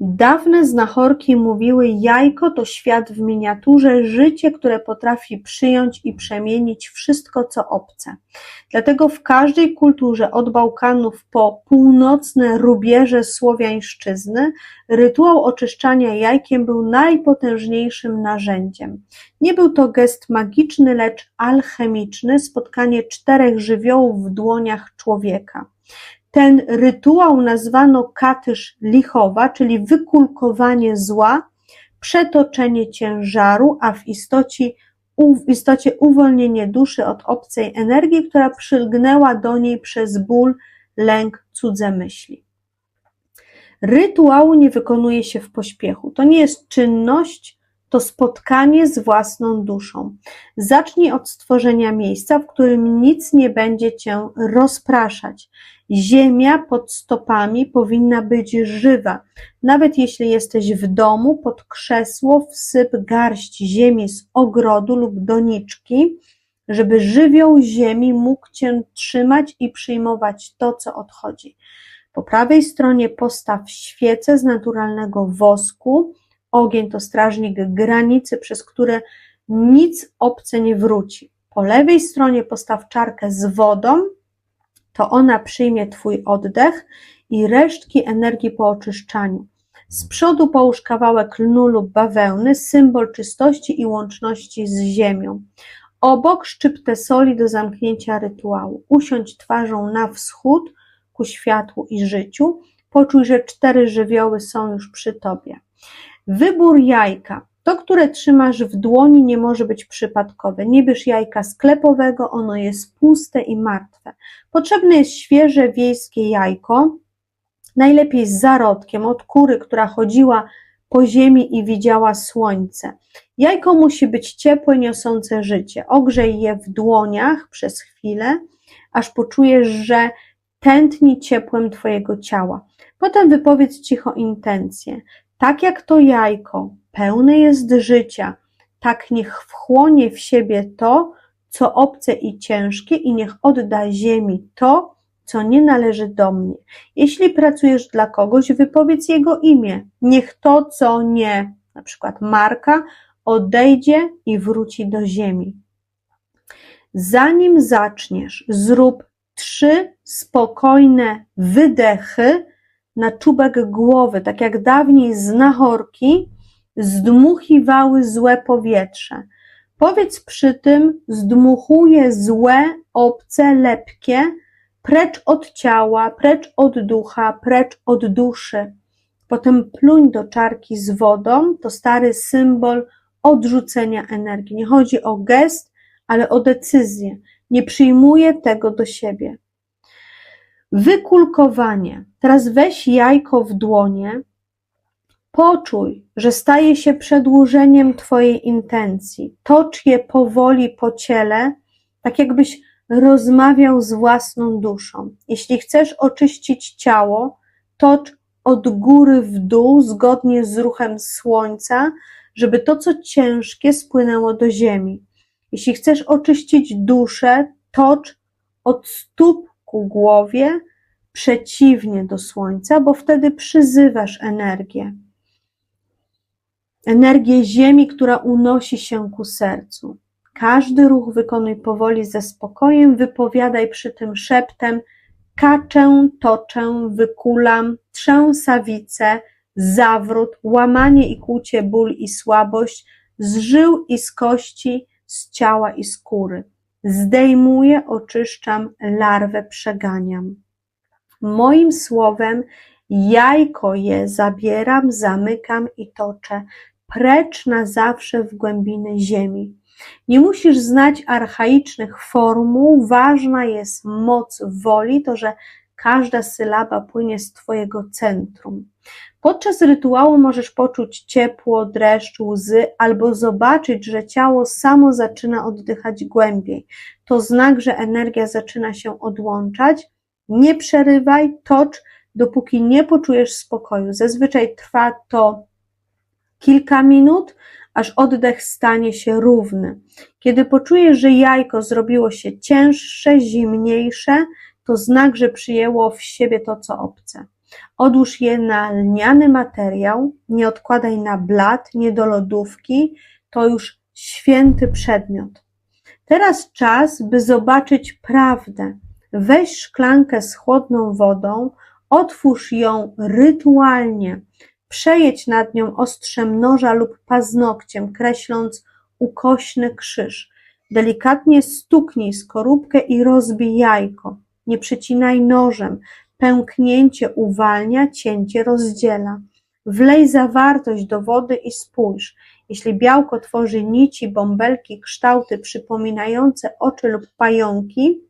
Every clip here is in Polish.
Dawne znachorki mówiły, jajko to świat w miniaturze, życie, które potrafi przyjąć i przemienić wszystko, co obce. Dlatego w każdej kulturze, od Bałkanów po północne rubieże słowiańszczyzny, rytuał oczyszczania jajkiem był najpotężniejszym narzędziem. Nie był to gest magiczny, lecz alchemiczny, spotkanie czterech żywiołów w dłoniach człowieka. Ten rytuał nazwano katysz lichowa, czyli wykulkowanie zła, przetoczenie ciężaru, a w istocie, w istocie uwolnienie duszy od obcej energii, która przylgnęła do niej przez ból, lęk, cudze myśli. Rytuału nie wykonuje się w pośpiechu. To nie jest czynność, to spotkanie z własną duszą. Zacznij od stworzenia miejsca, w którym nic nie będzie cię rozpraszać. Ziemia pod stopami powinna być żywa. Nawet jeśli jesteś w domu, pod krzesło wsyp garść ziemi z ogrodu lub doniczki, żeby żywioł ziemi mógł cię trzymać i przyjmować to, co odchodzi. Po prawej stronie postaw świecę z naturalnego wosku. Ogień to strażnik granicy, przez które nic obce nie wróci. Po lewej stronie postaw czarkę z wodą, to ona przyjmie Twój oddech i resztki energii po oczyszczaniu. Z przodu połóż kawałek lnu lub bawełny, symbol czystości i łączności z ziemią. Obok szczyptę soli do zamknięcia rytuału. Usiądź twarzą na wschód ku światłu i życiu. Poczuj, że cztery żywioły są już przy Tobie. Wybór jajka. To, które trzymasz w dłoni, nie może być przypadkowe. Nie bierz jajka sklepowego, ono jest puste i martwe. Potrzebne jest świeże wiejskie jajko, najlepiej z zarodkiem od kury, która chodziła po ziemi i widziała słońce. Jajko musi być ciepłe, niosące życie. Ogrzej je w dłoniach przez chwilę, aż poczujesz, że tętni ciepłem Twojego ciała. Potem wypowiedz cicho intencję. Tak jak to jajko pełne jest życia, tak niech wchłonie w siebie to, co obce i ciężkie, i niech odda ziemi to, co nie należy do mnie. Jeśli pracujesz dla kogoś, wypowiedz jego imię. Niech to, co nie, na przykład marka, odejdzie i wróci do ziemi. Zanim zaczniesz, zrób trzy spokojne wydechy na czubek głowy, tak jak dawniej znachorki zdmuchiwały złe powietrze. Powiedz przy tym, zdmuchuje złe, obce, lepkie, precz od ciała, precz od ducha, precz od duszy. Potem pluń do czarki z wodą, to stary symbol odrzucenia energii. Nie chodzi o gest, ale o decyzję. Nie przyjmuję tego do siebie. Wykulkowanie. Teraz weź jajko w dłonie, poczuj, że staje się przedłużeniem Twojej intencji. Tocz je powoli po ciele, tak jakbyś rozmawiał z własną duszą. Jeśli chcesz oczyścić ciało, tocz od góry w dół, zgodnie z ruchem słońca, żeby to, co ciężkie, spłynęło do ziemi. Jeśli chcesz oczyścić duszę, tocz od stóp ku głowie, przeciwnie do słońca, bo wtedy przyzywasz energię. Energię ziemi, która unosi się ku sercu. Każdy ruch wykonuj powoli ze spokojem, wypowiadaj przy tym szeptem kaczę, toczę, wykulam, trzęsawicę, zawrót, łamanie i kłucie, ból i słabość, z żył i z kości, z ciała i skóry. Zdejmuję, oczyszczam, larwę przeganiam. Moim słowem jajko je zabieram, zamykam i toczę precz na zawsze w głębiny ziemi. Nie musisz znać archaicznych formuł, ważna jest moc woli, to że każda sylaba płynie z Twojego centrum. Podczas rytuału możesz poczuć ciepło, dreszcz, łzy, albo zobaczyć, że ciało samo zaczyna oddychać głębiej. To znak, że energia zaczyna się odłączać. Nie przerywaj, tocz, dopóki nie poczujesz spokoju. Zazwyczaj trwa to kilka minut, aż oddech stanie się równy. Kiedy poczujesz, że jajko zrobiło się cięższe, zimniejsze, to znak, że przyjęło w siebie to, co obce. Odłóż je na lniany materiał, nie odkładaj na blat, nie do lodówki, to już święty przedmiot. Teraz czas, by zobaczyć prawdę. Weź szklankę z chłodną wodą, otwórz ją rytualnie, przejedź nad nią ostrzem noża lub paznokciem, kreśląc ukośny krzyż. Delikatnie stuknij skorupkę i rozbij jajko. Nie przecinaj nożem. Pęknięcie uwalnia, cięcie rozdziela. Wlej zawartość do wody i spójrz. Jeśli białko tworzy nici, bąbelki, kształty przypominające oczy lub pająki,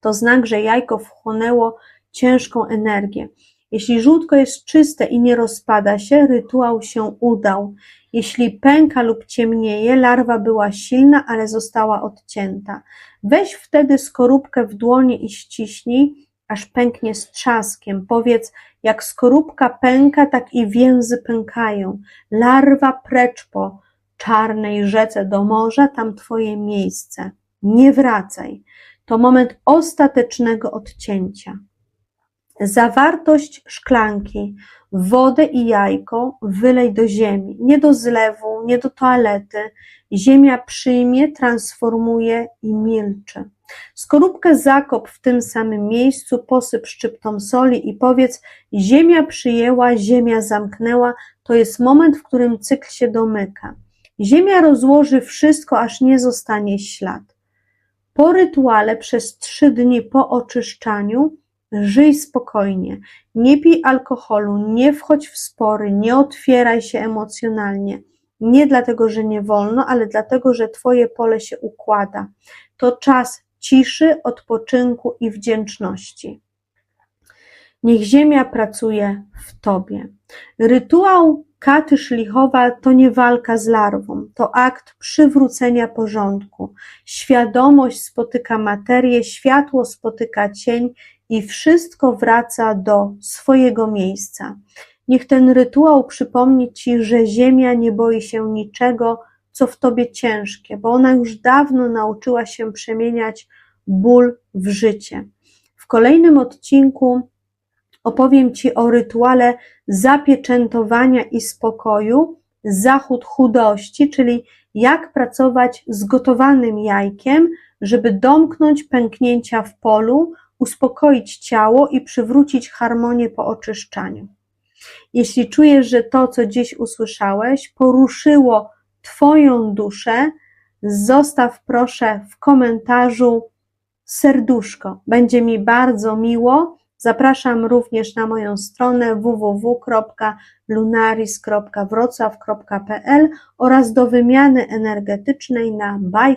to znak, że jajko wchłonęło ciężką energię. Jeśli żółtko jest czyste i nie rozpada się, rytuał się udał. Jeśli pęka lub ciemnieje, larwa była silna, ale została odcięta. Weź wtedy skorupkę w dłonie i ściśnij, aż pęknie z trzaskiem. Powiedz, jak skorupka pęka, tak i więzy pękają. Larwa precz po czarnej rzece do morza, tam twoje miejsce. Nie wracaj. To moment ostatecznego odcięcia. Zawartość szklanki, wodę i jajko wylej do ziemi, nie do zlewu, nie do toalety. Ziemia przyjmie, transformuje i milczy. Skorupkę zakop w tym samym miejscu, posyp szczyptą soli i powiedz: Ziemia przyjęła, ziemia zamknęła. To jest moment, w którym cykl się domyka. Ziemia rozłoży wszystko, aż nie zostanie ślad. Po rytuale przez trzy dni po oczyszczaniu Żyj spokojnie, nie pij alkoholu, nie wchodź w spory, nie otwieraj się emocjonalnie. Nie dlatego, że nie wolno, ale dlatego, że Twoje pole się układa. To czas ciszy, odpoczynku i wdzięczności. Niech Ziemia pracuje w Tobie. Rytuał katy szlichowa to nie walka z larwą, to akt przywrócenia porządku. Świadomość spotyka materię, światło spotyka cień i wszystko wraca do swojego miejsca. Niech ten rytuał przypomni Ci, że Ziemia nie boi się niczego, co w Tobie ciężkie, bo ona już dawno nauczyła się przemieniać ból w życie. W kolejnym odcinku opowiem Ci o rytuale zapieczętowania i spokoju, zachód chudości, czyli jak pracować z gotowanym jajkiem, żeby domknąć pęknięcia w polu, uspokoić ciało i przywrócić harmonię po oczyszczaniu. Jeśli czujesz, że to, co dziś usłyszałeś, poruszyło Twoją duszę, zostaw proszę w komentarzu serduszko. Będzie mi bardzo miło. Zapraszam również na moją stronę www.lunaris.wrocław.pl oraz do wymiany energetycznej na Buy.